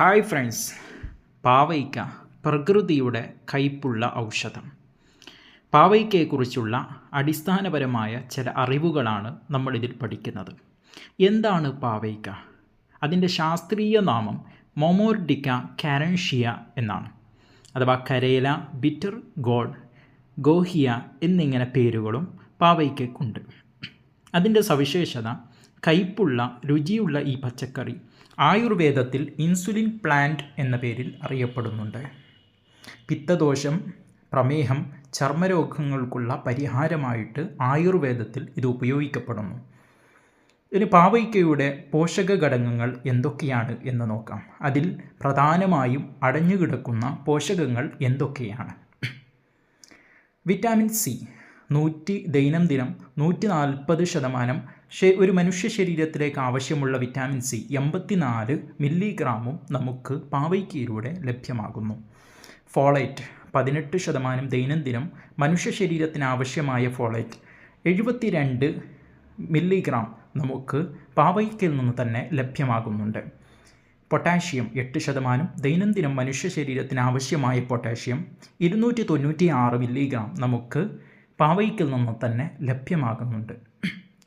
Hi friends പാവയ്ക്ക പ്രകൃതിയുടെ കയ്പുള്ള ഔഷധം. പാവയ്ക്കയെക്കുറിച്ചുള്ള അടിസ്ഥാനപരമായ ചില അറിവുകളാണ് നമ്മളിതിൽ പഠിക്കുന്നത്. എന്താണ് പാവയ്ക്ക? അതിന്റെ ശാസ്ത്രീയ നാമം മൊമോർഡിക്ക കാരൻഷിയ എന്നാണ്. അഥവാ കരേല ബിറ്റർ ഗോഡ് ഗോഹിയ എന്നിങ്ങനെ പേരുകളും പാവയ്ക്കയ്ക്കുണ്ട് അതിന്റെ സവിശേഷത കയ്പുള്ള രുചിയുള്ള ഈ പച്ചക്കറി ആയുർവേദത്തിൽ ഇൻസുലിൻ പ്ലാന്റ് എന്ന പേരിൽ അറിയപ്പെടുന്നുണ്ട്. പിത്തദോഷം പ്രമേഹം ചർമ്മരോഗങ്ങൾക്കുള്ള പരിഹാരമായിട്ട് ആയുർവേദത്തിൽ ഇത് ഉപയോഗിക്കപ്പെടുന്നു. ഇനി പാവയ്ക്കയുടെ പോഷക ഘടകങ്ങൾ എന്തൊക്കെയാണ് എന്ന് നോക്കാം. അതിൽ പ്രധാനമായും അടഞ്ഞുകിടക്കുന്ന പോഷകങ്ങൾ എന്തൊക്കെയാണ്? വിറ്റാമിൻ സി നൂറ്റി ദൈനംദിനം നൂറ്റി നാൽപ്പത് ശതമാനം ഒരു മനുഷ്യ ശരീരത്തിലേക്ക് ആവശ്യമുള്ള വിറ്റാമിൻ സി എൺപത്തിനാല് മില്ലിഗ്രാമും നമുക്ക് പാവയ്ക്കയിലൂടെ ലഭ്യമാകുന്നു. ഫോളേറ്റ് പതിനെട്ട് ശതമാനം ദൈനംദിനം മനുഷ്യ ശരീരത്തിന് ആവശ്യമായ ഫോളേറ്റ് എഴുപത്തിരണ്ട് മില്ലിഗ്രാം നമുക്ക് പാവയ്ക്കയിൽ നിന്ന് തന്നെ ലഭ്യമാകുന്നുണ്ട്. പൊട്ടാഷ്യം എട്ട് ശതമാനം ദൈനംദിനം മനുഷ്യ ശരീരത്തിന് ആവശ്യമായ പൊട്ടാഷ്യം ഇരുന്നൂറ്റി തൊണ്ണൂറ്റി ആറ് മില്ലിഗ്രാം നമുക്ക് പാവയ്ക്കിൽ നിന്ന് തന്നെ ലഭ്യമാകുന്നുണ്ട്.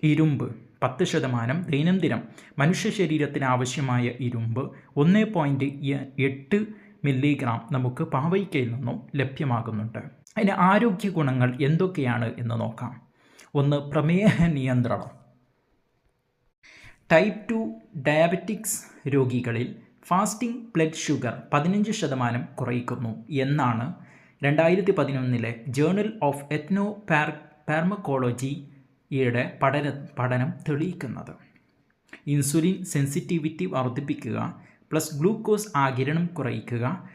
ഇരുമ്പ് പത്ത് ശതമാനം ദൈനംദിനം മനുഷ്യ ശരീരത്തിന് ആവശ്യമായ ഇരുമ്പ് ഒന്ന് പോയിന്റ് എട്ട് മില്ലിഗ്രാം നമുക്ക് പാവയ്ക്കയിൽ നിന്നും ലഭ്യമാകുന്നുണ്ട്. അതിന് ആരോഗ്യ ഗുണങ്ങൾ എന്തൊക്കെയാണ് എന്ന് നോക്കാം. ഒന്ന് പ്രമേഹ നിയന്ത്രണം. ടൈപ്പ് ടു ഡയബറ്റിക്സ് രോഗികളിൽ ഫാസ്റ്റിംഗ് ബ്ലഡ് ഷുഗർ പതിനഞ്ച് ശതമാനം കുറയ്ക്കുന്നു എന്നാണ് രണ്ടായിരത്തി പതിനൊന്നിലെ ജേണൽ ഓഫ് എത്നോ പാർ പാർമക്കോളജിയുടെ പഠന പഠനം തെളിയിക്കുന്നത്. ഇൻസുലിൻ സെൻസിറ്റിവിറ്റി വർദ്ധിപ്പിക്കുക പ്ലസ് ഗ്ലൂക്കോസ് ആകിരണം കുറയ്ക്കുക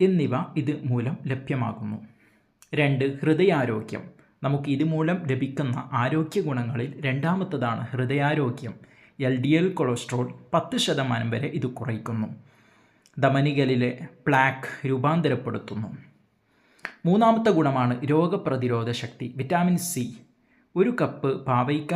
എന്നിവ ഇത് മൂലം ലഭ്യമാകുന്നു. രണ്ട് ഹൃദയാരോഗ്യം. നമുക്ക് ഇതുമൂലം ലഭിക്കുന്ന ആരോഗ്യ ഗുണങ്ങളിൽ രണ്ടാമത്തതാണ് ഹൃദയാരോഗ്യം. എൽ ഡി എൽ കൊളസ്ട്രോൾ പത്ത് ശതമാനം വരെ ഇത് കുറയ്ക്കുന്നു. ധമനികളിലെ പ്ലാക്ക് രൂപാന്തരപ്പെടുത്തുന്നു. മൂന്നാമത്തെ ഗുണമാണ് രോഗപ്രതിരോധ ശക്തി വിറ്റാമിൻ സി. ഒരു കപ്പ് പാവയ്ക്ക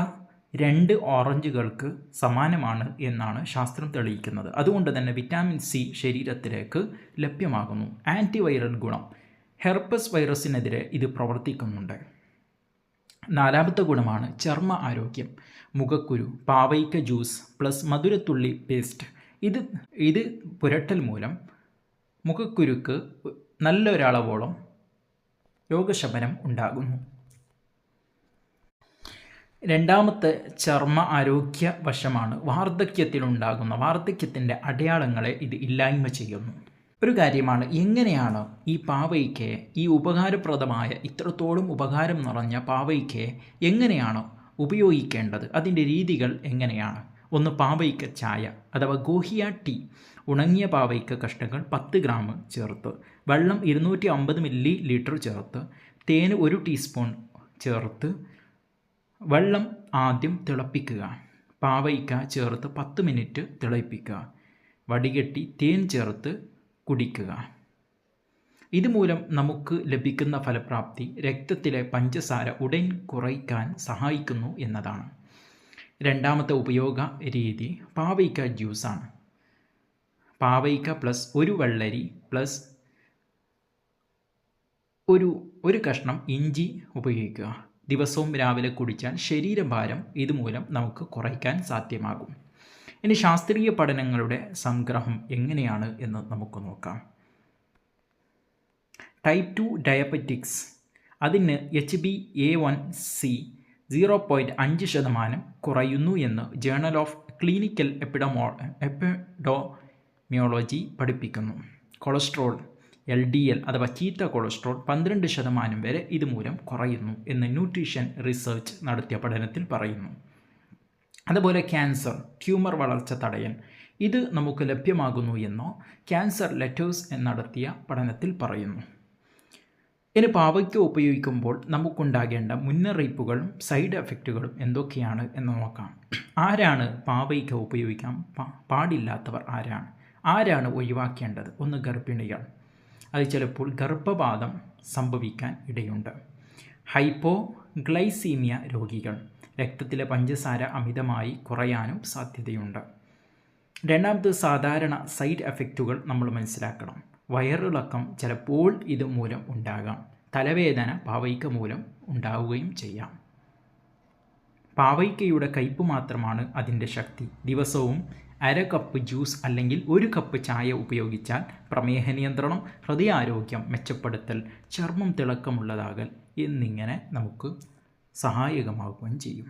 രണ്ട് ഓറഞ്ചുകൾക്ക് സമാനമാണ് എന്നാണ് ശാസ്ത്രം തെളിയിക്കുന്നത്. അതുകൊണ്ട് തന്നെ വിറ്റാമിൻ സി ശരീരത്തിലേക്ക് ലഭ്യമാകുന്നു. ആന്റിവൈറൽ ഗുണം. ഹെർപ്പസ് വൈറസിനെതിരെ ഇത് പ്രവർത്തിക്കുന്നുണ്ട്. നാലാമത്തെ ഗുണമാണ് ചർമ്മ ആരോഗ്യം. മുഖക്കുരു പാവയ്ക്ക ജ്യൂസ് പ്ലസ് മധുരത്തുള്ളി പേസ്റ്റ്. ഇത് ഇത് പുരട്ടൽ മൂലം മുഖക്കുരുക്ക് നല്ലൊരളവോളം രോഗശമനം ഉണ്ടാകുന്നു. രണ്ടാമത്തെ ചർമ്മ ആരോഗ്യ വശമാണ് വാർദ്ധക്യത്തിലുണ്ടാകുന്ന വാർദ്ധക്യത്തിന്റെ അടയാളങ്ങളെ ഇത് ഇല്ലായ്മ ചെയ്യുന്നു. ഒരു കാര്യമാണ് എങ്ങനെയാണ് ഈ പാവയ്ക്ക് ഈ ഉപകാരപ്രദമായ ഇത്രത്തോളം ഉപകാരം നിറഞ്ഞ പാവയ്ക്ക് എങ്ങനെയാണ് ഉപയോഗിക്കേണ്ടത്? അതിന്റെ രീതികൾ എങ്ങനെയാണ്? ഒന്ന് പാവയ്ക്ക ചായ അഥവാ ഗോഹിയ ടീ ഉണങ്ങിയ പാവയ്ക്ക കഷ്ണങ്ങൾ പത്ത് ഗ്രാം ചേർത്ത് വെള്ളം ഇരുന്നൂറ്റി അമ്പത് മില്ലി ലിറ്റർ ചേർത്ത് തേന് ഒരു ടീസ്പൂൺ ചേർത്ത് വെള്ളം ആദ്യം തിളപ്പിക്കുക. പാവയ്ക്ക ചേർത്ത് പത്ത് മിനിറ്റ് തിളപ്പിക്കുക. വടികെട്ടി തേൻ ചേർത്ത് കുടിക്കുക. ഇതുമൂലം നമുക്ക് ലഭിക്കുന്ന ഫലപ്രാപ്തി രക്തത്തിലെ പഞ്ചസാര ഉടൻ കുറയ്ക്കാൻ സഹായിക്കുന്നു എന്നതാണ്. രണ്ടാമത്തെ ഉപയോഗ രീതി പാവയ്ക്ക ജ്യൂസാണ്. പാവയ്ക്ക പ്ലസ് ഒരു വെള്ളരി പ്ലസ് ഒരു ഒരു കഷ്ണം ഇഞ്ചി ഉപയോഗിക്കുക. ദിവസവും രാവിലെ കുടിച്ചാൽ ശരീരഭാരം ഇതുമൂലം നമുക്ക് കുറയ്ക്കാൻ സാധ്യമാകും. ഇനി ശാസ്ത്രീയ പഠനങ്ങളുടെ സംഗ്രഹം എങ്ങനെയാണ് എന്ന് നമുക്ക് നോക്കാം. ടൈപ്പ് ടു ഡയബറ്റിക്സ് അതിന് H B A one C zero point അഞ്ച് ശതമാനം കുറയുന്നു എന്ന് ജേണൽ ഓഫ് ക്ലിനിക്കൽ എപ്പിഡമോ എപ്പിഡോമിയോളജി പഠിപ്പിക്കുന്നു. കൊളസ്ട്രോൾ എൽ ഡി എൽ അഥവാ ചീത്ത കൊളസ്ട്രോൾ പന്ത്രണ്ട് ശതമാനം വരെ ഇതുമൂലം കുറയുന്നു എന്ന് ന്യൂട്രീഷൻ റിസർച്ച് നടത്തിയ പഠനത്തിൽ പറയുന്നു. അതുപോലെ ക്യാൻസർ ട്യൂമർ വളർച്ച തടയാൻ ഇത് നമുക്ക് ലഭ്യമാകുന്നു എന്നോ ക്യാൻസർ ലെറ്റേഴ്സ് നടത്തിയ പഠനത്തിൽ പറയുന്നു. ഇനി പാവയ്ക്ക ഉപയോഗിക്കുമ്പോൾ നമുക്കുണ്ടാകേണ്ട മുന്നറിയിപ്പുകളും സൈഡ് എഫക്റ്റുകളും എന്തൊക്കെയാണ് എന്ന് നോക്കാം. ആരാണ് പാവയ്ക്ക ഉപയോഗിക്കാൻ പാടില്ലാത്തവർ ആരാണ്? ആരാണ് ഒഴിവാക്കേണ്ടത്? ഒന്ന് ഗർഭിണികൾ. അത് ചിലപ്പോൾ ഗർഭപാതം സംഭവിക്കാൻ ഇടയുണ്ട്. ഹൈപ്പോ ഗ്ലൈസീമിയ രോഗികൾ രക്തത്തിലെ പഞ്ചസാര അമിതമായി കുറയാനും സാധ്യതയുണ്ട്. രണ്ടാമത് സാധാരണ സൈഡ് എഫക്റ്റുകൾ നമ്മൾ മനസ്സിലാക്കണം. വയറിളക്കം ചിലപ്പോൾ ഇത് മൂലം ഉണ്ടാകാം. തലവേദന പാവയ്ക്ക മൂലം ഉണ്ടാവുകയും ചെയ്യാം. പാവയ്ക്കയുടെ കയ്പ് മാത്രമാണ് അതിന്റെ ശക്തി. ദിവസവും അര കപ്പ് ജ്യൂസ് അല്ലെങ്കിൽ ഒരു കപ്പ് ചായ ഉപയോഗിച്ചാൽ പ്രമേഹ നിയന്ത്രണം ഹൃദയാരോഗ്യം മെച്ചപ്പെടുത്തൽ ചർമ്മം തിളക്കമുള്ളതാകൽ എന്നിങ്ങനെ നമുക്ക് സഹായകമാവുകയും ചെയ്യും.